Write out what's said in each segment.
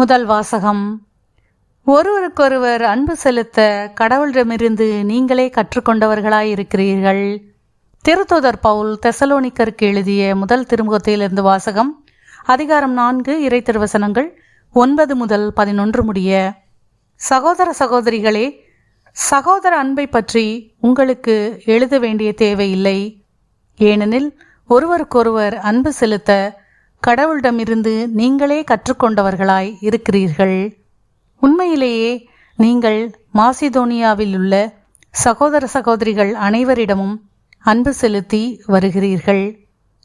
முதல் வாசகம். ஒருவருக்கொருவர் அன்பு செலுத்த கடவுளிடமிருந்து நீங்களே கற்றுக்கொண்டவர்களாயிருக்கிறீர்கள். திருத்தூதர் பவுல் தெசலோனிக்கருக்கு எழுதிய முதல் திருமுகத்திலிருந்து வாசகம் அதிகாரம் நான்கு இறை திருவசனங்கள் ஒன்பது முதல் பதினொன்று முடிய சகோதர சகோதரிகளே சகோதர அன்பை பற்றி உங்களுக்கு எழுத வேண்டிய தேவையில்லை. ஏனெனில் ஒருவருக்கொருவர் அன்பு செலுத்த கடவுளிடமிருந்து நீங்களே கற்றுக்கொண்டவர்களாய் இருக்கிறீர்கள். உண்மையிலேயே நீங்கள் மாசிதோனியாவில் உள்ள சகோதர சகோதரிகள் அனைவரிடமும் அன்பு செலுத்தி வருகிறீர்கள்.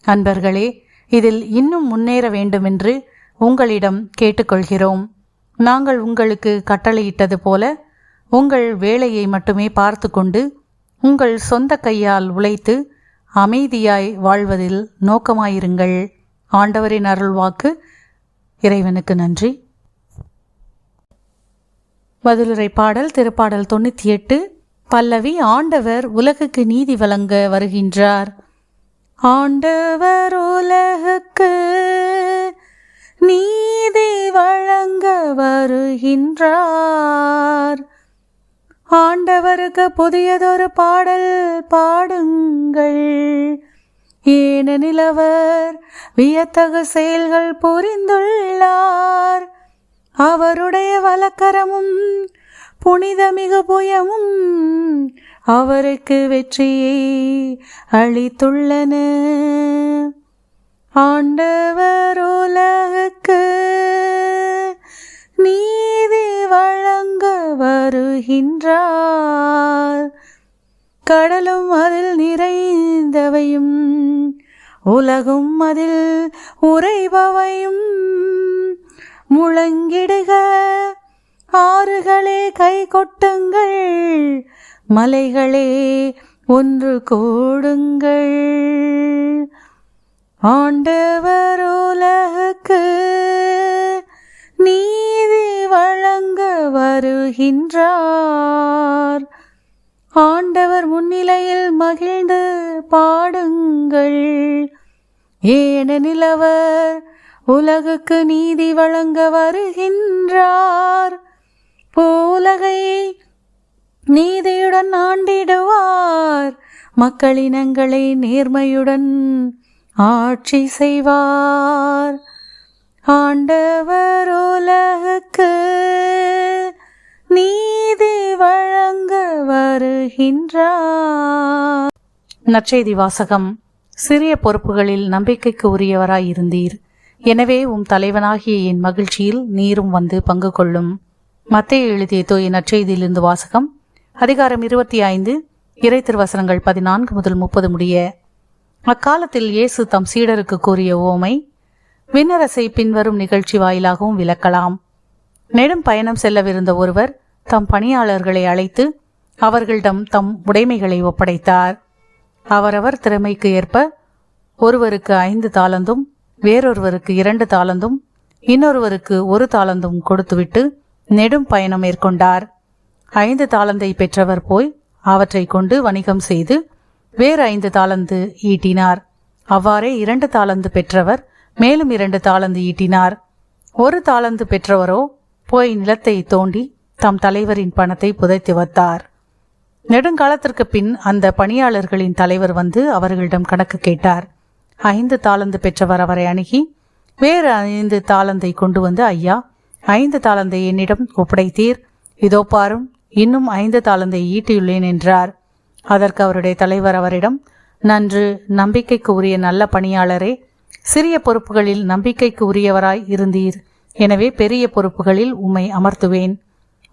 அன்பர்களே இதில் இன்னும் முன்னேற வேண்டுமென்று உங்களிடம் கேட்டுக்கொள்கிறோம். நாங்கள் உங்களுக்கு கட்டளையிட்டது போல உங்கள் வேலையை மட்டுமே பார்த்து கொண்டு உங்கள் சொந்த கையால் உழைத்து அமைதியாய் வாழ்வதில் நோக்கமாயிருங்கள். ஆண்டவரின் அருள்வாக்கு இறைவனுக்கு நன்றி. பதிலுரை பாடல் திருப்பாடல் தொண்ணூற்றி எட்டு பல்லவி ஆண்டவர் உலகுக்கு நீதி வழங்க வருகின்றார். ஆண்டவர் உலகுக்கு நீதி வழங்க வருகின்றார். ஆண்டவருக்கு புதியதொரு பாடல் பாடுங்கள். ஏனெனில் அவர் வியத்தகு செயல்கள் புரிந்துள்ளார். அவருடைய வலக்கரமும் புனிதமிகு புயமும் அவருக்கு வெற்றியை அளித்துள்ளன. ஆண்டவர் உலகுக்கு நீதி வழங்க வருகின்றார். கடலும் அதில் நிறைந்தவையும் உலகும் அதில் உறைபவையும். முழங்கிடுக ஆறுகளே கை கொட்டுங்கள் மலைகளே ஒன்று கூடுங்கள். ஆண்டவர் உலகுக்கு நீதி வழங்க வருகின்றார். ஆண்டவர் முன்னிலையில் மகிழ்ந்து பாடுங்கள். ஏனெனில் அவர் உலகுக்கு நீதி வழங்க வருகின்றார். பூலகை நீதியுடன் ஆண்டிடுவார். மக்களினங்களை நேர்மையுடன் ஆட்சி செய்வார். ஆண்டவர் உலகுக்கு வருகின்றார் நற்செய்தி வாசகம். சிறிய பொறுப்புகளில் நம்பிக்கைக்கு உரியவராய் இருந்தீர். எனவே உம் தலைவனாகிய என் மகிழ்ச்சியில் நீரும் வந்து பங்கு கொள்ளும். மத்திய எழுதிய தூய நற்செய்தியிலிருந்து வாசகம். அதிகாரம் இருபத்தி ஐந்து இறை திருவசனங்கள் பதினான்கு முதல் முப்பது முடிய. அக்காலத்தில் இயேசு தம் சீடருக்கு கூறிய ஓமை விண்ணரசை பின்வரும் நிகழ்ச்சி வாயிலாகவும் விளக்கலாம். நெடும் பயணம் செல்லவிருந்த ஒருவர் தம் பணியாளர்களை அழைத்து அவர்களிடம் தம் உடைமைகளை ஒப்படைத்தார். அவரவர் திறமைக்கு ஏற்ப ஒருவருக்கு ஐந்து தாளந்தும் வேறொருவருக்கு இரண்டு தாளந்தும் இன்னொருவருக்கு ஒரு தாளந்தும் கொடுத்துவிட்டு நெடும் பயணம் மேற்கொண்டார். ஐந்து தாளந்தை பெற்றவர் போய் அவற்றை கொண்டு வணிகம் செய்து வேறு ஐந்து தாளந்து ஈட்டினார். அவ்வாறே இரண்டு தாளந்து பெற்றவர் மேலும் இரண்டு தாளந்து ஈட்டினார். ஒரு தாளந்து பெற்றவரோ போய் நிலத்தை தோண்டி தம் தலைவரின் பணத்தை புதைத்து வைத்தார். நெடுங்காலத்திற்கு பின் அந்த பணியாளர்களின் தலைவர் வந்து அவர்களிடம் கணக்கு கேட்டார். ஐந்து தாளந்து பெற்றவர் அவரை அணுகி வேறு ஐந்து தாளந்தை கொண்டு வந்து ஐயா ஐந்து தாளந்தை என்னிடம் ஒப்படைத்தீர். இதோ பாரும் இன்னும் ஐந்து தாளந்தை ஈட்டியுள்ளேன் என்றார். அதற்கு அவருடைய தலைவர் அவரிடம் நன்று நம்பிக்கைக்கு உரிய நல்ல பணியாளரே சிறிய பொறுப்புகளில் நம்பிக்கைக்கு உரியவராய் இருந்தீர். எனவே பெரிய பொறுப்புகளில் உம்மை அமர்த்துவேன்.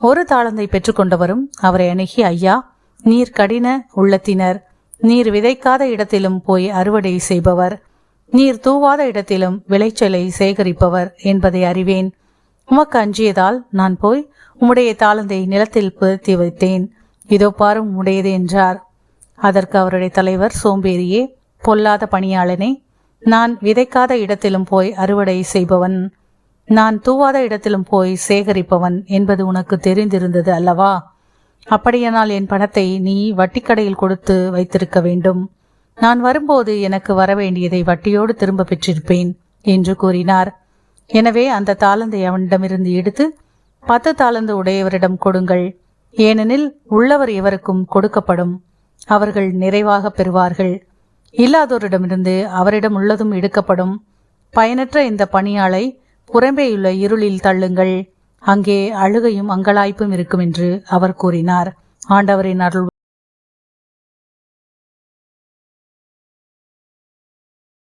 ஒரு தாளந்தை பெற்றுக்கொண்டவரும் அவரை அணுகி ஐயா நீர் கடின உள்ளத்தினர். நீர் விதைக்காத இடத்திலும் போய் அறுவடை செய்பவர். நீர் தூவாத இடத்திலும் விளைச்சலை சேகரிப்பவர் என்பதை அறிவேன். உமக்கு அஞ்சியதால் நான் போய் உம்முடைய தாளந்தை நிலத்தில் புதைத்தி வைத்தேன். இதோ பாரும் உடையது என்றார். அதற்கு அவருடைய தலைவர் சோம்பேறியே பொல்லாத பணியாளனே நான் விதைக்காத இடத்திலும் போய் அறுவடை செய்பவன். நான் தூவாத இடத்திலும் போய் சேகரிப்பவன் என்பது உனக்கு தெரிந்திருந்தது அல்லவா? அப்படியானால் என் பணத்தை நீ வட்டிக்கடையில் கொடுத்து வைத்திருக்க வேண்டும். நான் வரும்போது எனக்கு வரவேண்டியதை வட்டியோடு திரும்ப பெற்றிருப்பேன் என்று கூறினார். எனவே அந்த தாளந்தை அவனிடமிருந்து எடுத்து பத்து தாளந்து உடையவரிடம் கொடுங்கள். ஏனெனில் உள்ளவர் எவருக்கும் கொடுக்கப்படும். அவர்கள் நிறைவாக பெறுவார்கள். இல்லாதோரிடமிருந்து அவரிடம் உள்ளதும் எடுக்கப்படும். பயனற்ற இந்த பணியாளை புறம்பேயுள்ள இருளில் தள்ளுங்கள். அங்கே அழுகையும் அங்கலாய்ப்பும் இருக்கும் என்று அவர் கூறினார். ஆண்டவரின் அருள்